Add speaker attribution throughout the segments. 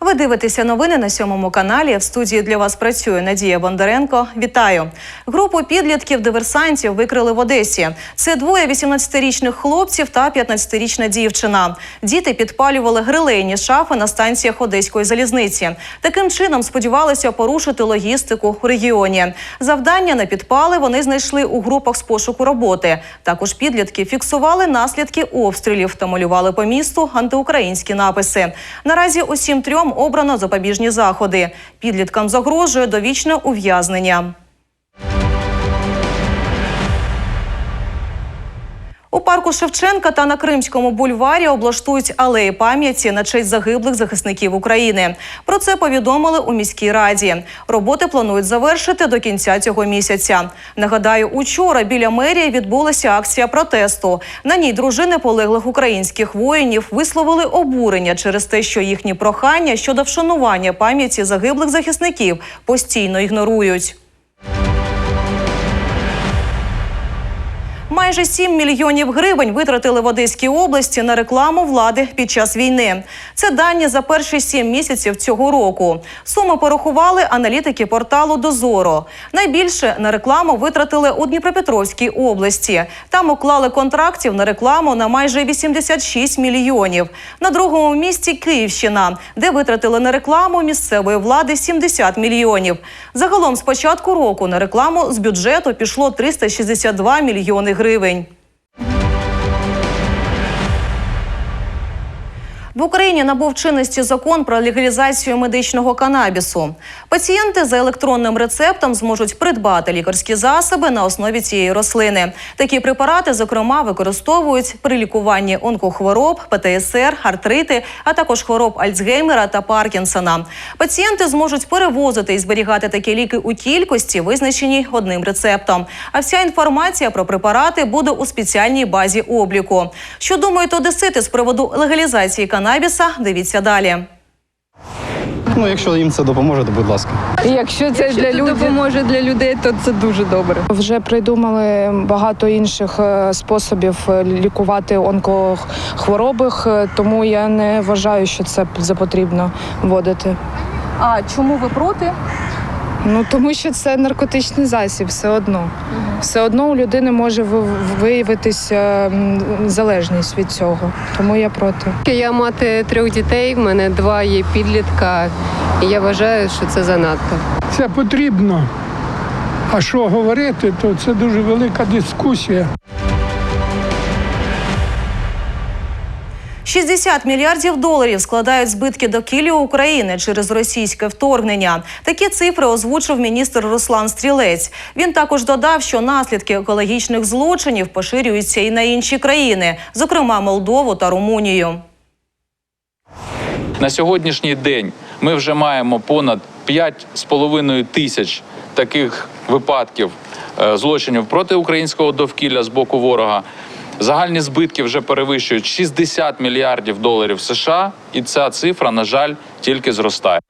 Speaker 1: Ви дивитеся новини на сьомому каналі. В студії для вас працює Надія Бондаренко. Вітаю! Групу підлітків диверсантів викрили в Одесі. Це двоє 18-річних хлопців та 15-річна дівчина. Діти підпалювали грилейні шафи на станціях Одеської залізниці. Таким чином сподівалися порушити логістику у регіоні. Завдання на підпали вони знайшли у групах з пошуку роботи. Також підлітки фіксували наслідки обстрілів та малювали по місту антиукраїнські написи. Наразі усім трьом обрано запобіжні заходи. Підліткам загрожує довічне ув'язнення. У парку Шевченка та на Кримському бульварі облаштують алеї пам'яті на честь загиблих захисників України. Про це повідомили у міській раді. Роботи планують завершити до кінця цього місяця. Нагадаю, учора біля мерії відбулася акція протесту. На ній дружини полеглих українських воїнів висловили обурення через те, що їхні прохання щодо вшанування пам'яті загиблих захисників постійно ігнорують. Майже 7 мільйонів гривень витратили в Одеській області на рекламу влади під час війни. Це дані за перші 7 місяців цього року. Суми порахували аналітики порталу Дозоро. Найбільше на рекламу витратили у Дніпропетровській області. Там уклали контрактів на рекламу на майже 86 мільйонів. На другому місці Київщина, де витратили на рекламу місцевої влади 70 мільйонів. Загалом з початку року на рекламу з бюджету пішло 362 мільйони гривень. гривень. В Україні набув чинності закон про легалізацію медичного канабісу. Пацієнти за електронним рецептом зможуть придбати лікарські засоби на основі цієї рослини. Такі препарати, зокрема, використовують при лікуванні онкохвороб, ПТСР, артрити, а також хвороб Альцгеймера та Паркінсона. Пацієнти зможуть перевозити і зберігати такі ліки у кількості, визначеній одним рецептом. А вся інформація про препарати буде у спеціальній базі обліку. Що думають одесити з приводу легалізації канабісу, дивіться далі.
Speaker 2: Ну, якщо їм це допоможе, то будь ласка.
Speaker 3: І Якщо це
Speaker 4: Якщо
Speaker 3: для
Speaker 4: це
Speaker 3: людей
Speaker 4: допоможе для людей, то це дуже добре.
Speaker 3: вже придумали багато інших е, способів е, лікувати онкохворобих, е, тому я не вважаю, що це за потрібно вводити.
Speaker 4: А чому ви проти?
Speaker 3: Ну тому що це наркотичний засіб, все одно. Все одно у людини може виявитися залежність від цього. Тому я проти.
Speaker 5: Я мати трьох дітей, в мене два є підлітка, і я вважаю, що це занадто.
Speaker 6: це потрібно. А що говорити, то це дуже велика дискусія.
Speaker 1: 60 мільярдів доларів складають збитки довкілля України через російське вторгнення. Такі цифри озвучив міністр Руслан Стрілець. Він також додав, що наслідки екологічних злочинів поширюються і на інші країни, зокрема Молдову та Румунію.
Speaker 7: На сьогоднішній день ми вже маємо понад 5,5 тисяч таких випадків е, злочинів проти українського довкілля з боку ворога. Загальні збитки вже перевищують 60 мільярдів доларів США, і ця цифра, на жаль, тільки зростає.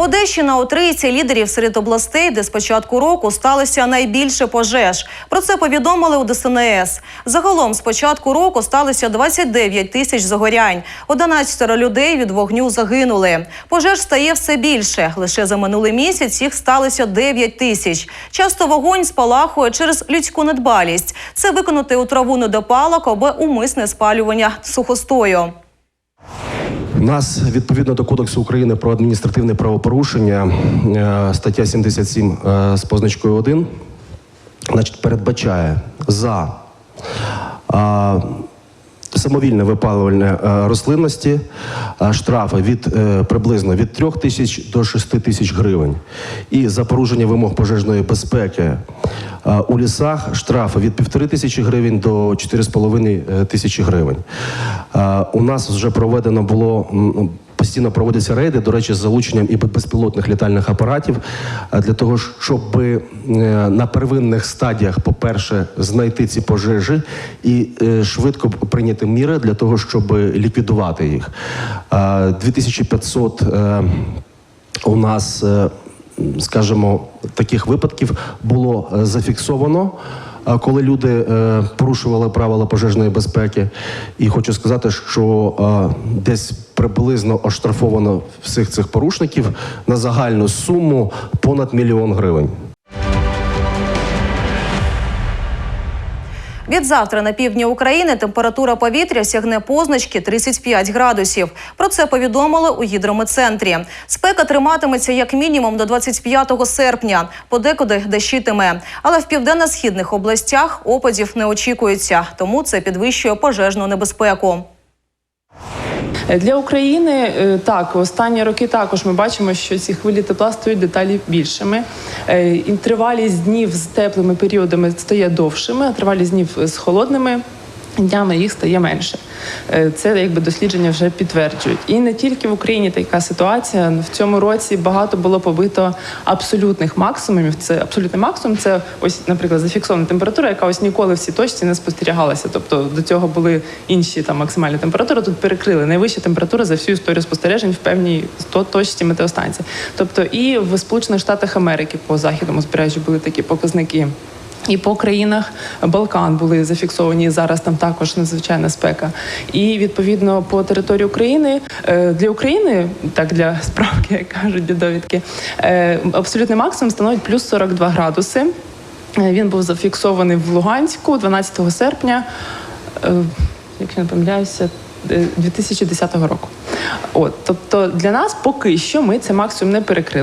Speaker 1: Одещина у трійці лідерів серед областей, де з початку року сталося найбільше пожеж. Про це повідомили у ДСНС. Загалом з початку року сталося 29 тисяч загорянь. 11 людей від вогню загинули. Пожеж стає все більше. Лише за минулий місяць їх сталося 9 тисяч. Часто вогонь спалахує через людську недбалість. Це виконати у траву недопалок або умисне спалювання сухостою.
Speaker 8: Нас відповідно до Кодексу України про адміністративне правопорушення, е, стаття 77 е, з позначкою 1, значить, передбачає за самовільне випалювання е, рослинності е, штрафи від е, приблизно від 3 тисяч до 6 тисяч гривень. І за порушення вимог пожежної безпеки у лісах штрафи від 1,5 тисячі гривень до 4,5 тисячі гривень. У нас вже проведено було. Постійно проводяться рейди, до речі, з залученням і безпілотних літальних апаратів для того, щоб е, на первинних стадіях, по-перше, знайти ці пожежі і е, швидко прийняти міри для того, щоб ліквідувати їх. Е, 2500 е, у нас, скажімо, таких випадків було зафіксовано. коли люди порушували правила пожежної безпеки. І хочу сказати, що десь приблизно оштрафовано всіх цих порушників на загальну суму понад мільйон гривень.
Speaker 1: Від завтра на півдні України температура повітря сягне позначки 35 градусів. Про це повідомили у гідрометцентрі. Спека триматиметься як мінімум до 25 серпня. Подекуди дощитиме. Але в південно-східних областях опадів не очікується, тому це підвищує пожежну небезпеку.
Speaker 9: Для України е, так останні роки також ми бачимо, що ці хвилі тепла стають деталі більшими. Е, тривалість днів з теплими періодами стає довшими, а тривалість днів з холодними. Днями їх стає менше. Е, Це якби дослідження вже підтверджують. І не тільки в Україні така ситуація. В цьому році багато було побито абсолютних максимумів. Це абсолютний максимум. Це ось, наприклад, зафіксована температура, яка ось ніколи в цій точці не спостерігалася. Тобто до цього були інші там максимальні температури. Тут перекрили найвища температура за всю історію спостережень в певній сто- точці метеостанції. Тобто, і в Сполучених Штатах Америки по західному збережжю були такі показники. І по країнах Балкан були зафіксовані зараз. Там також надзвичайна спека. І відповідно по території України е, для України, так для справки, як кажуть для довідки, е, абсолютний максимум становить плюс 42 градуси. Е, Він був зафіксований в Луганську 12 серпня, якщо не помиляюся, е, 2010 року. От, тобто для нас поки що ми це максимум не перекрили.